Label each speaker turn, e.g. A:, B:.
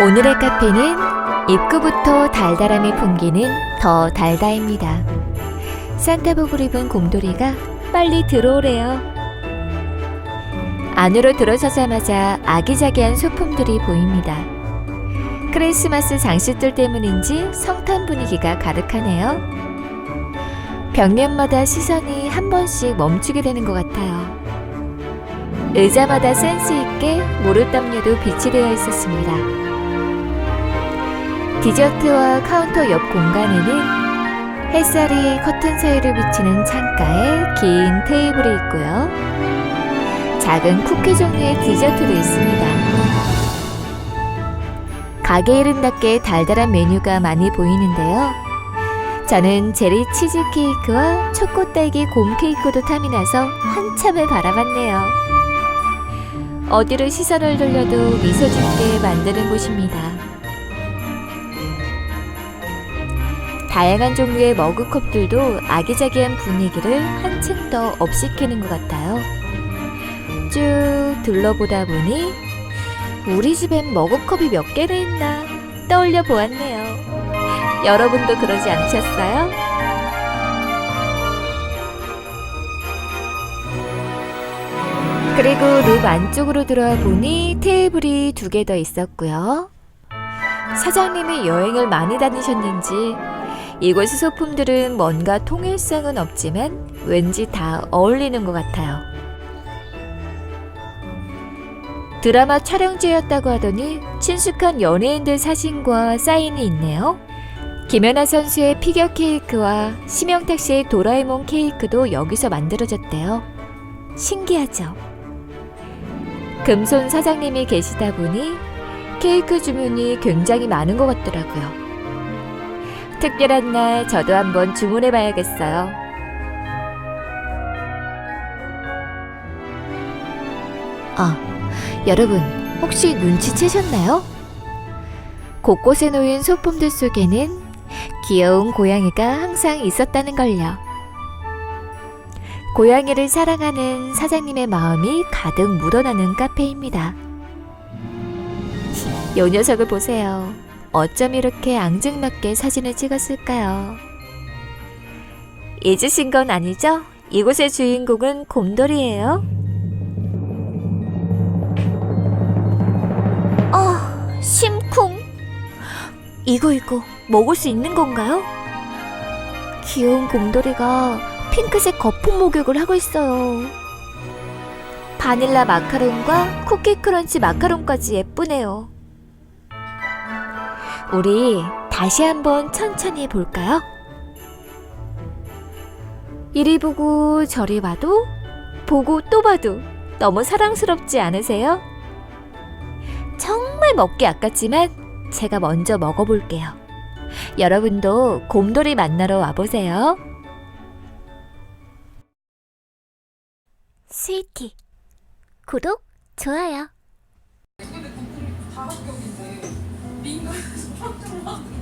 A: 오늘의 카페는 입구부터 달달함이 풍기는 더 달다입니다. 산타복을 입은 곰돌이가 빨리 들어오래요. 안으로 들어서자마자 아기자기한 소품들이 보입니다. 크리스마스 장식들 때문인지 성탄 분위기가 가득하네요. 벽면마다 시선이 한 번씩 멈추게 되는 것 같아요. 의자마다 센스 있게 모르담요도 비치되어 있었습니다. 디저트와 카운터 옆 공간에는 햇살이 커튼 사이를 비치는 창가에 긴 테이블이 있고요. 작은 쿠키 종류의 디저트도 있습니다. 가게 이름답게 달달한 메뉴가 많이 보이는데요. 저는 제리 치즈 케이크와 초코 딸기 곰 케이크도 탐이 나서 한참을 바라봤네요. 어디로 시선을 돌려도 미소 짓게 만드는 곳입니다. 다양한 종류의 머그컵들도 아기자기한 분위기를 한층 더 업시키는 것 같아요. 쭉 둘러보다 보니 우리 집엔 머그컵이 몇 개나 있나 떠올려 보았네요. 여러분도 그러지 않으셨어요? 그리고 룹 안쪽으로 들어와 보니 테이블이 두 개 더 있었고요. 사장님이 여행을 많이 다니셨는지 이곳의 소품들은 뭔가 통일성은 없지만 왠지 다 어울리는 것 같아요. 드라마 촬영지였다고 하더니 친숙한 연예인들 사진과 사인이 있네요. 김연아 선수의 피겨 케이크와 심영탁 씨의 도라에몽 케이크도 여기서 만들어졌대요. 신기하죠? 금손 사장님이 계시다 보니 케이크 주문이 굉장히 많은 것 같더라고요. 특별한 날 저도 한번 주문해 봐야겠어요. 아, 여러분, 혹시 눈치채셨나요? 곳곳에 놓인 소품들 속에는 귀여운 고양이가 항상 있었다는 걸요. 고양이를 사랑하는 사장님의 마음이 가득 묻어나는 카페입니다. 요 녀석을 보세요. 어쩜 이렇게 앙증맞게 사진을 찍었을까요? 잊으신 건 아니죠? 이곳의 주인공은 곰돌이에요. 아, 심쿵. 이거 이거 먹을 수 있는 건가요? 귀여운 곰돌이가 핑크색 거품 목욕을 하고 있어요. 바닐라 마카롱과 쿠키 크런치 마카롱까지 예쁘네요. 우리 다시 한번 천천히 볼까요? 이리 보고 저리 봐도 보고 또 봐도 너무 사랑스럽지 않으세요? 정말 먹기 아깝지만 제가 먼저 먹어볼게요. 여러분도 곰돌이 만나러 와보세요. 스위티 구독, 좋아요.
B: 좀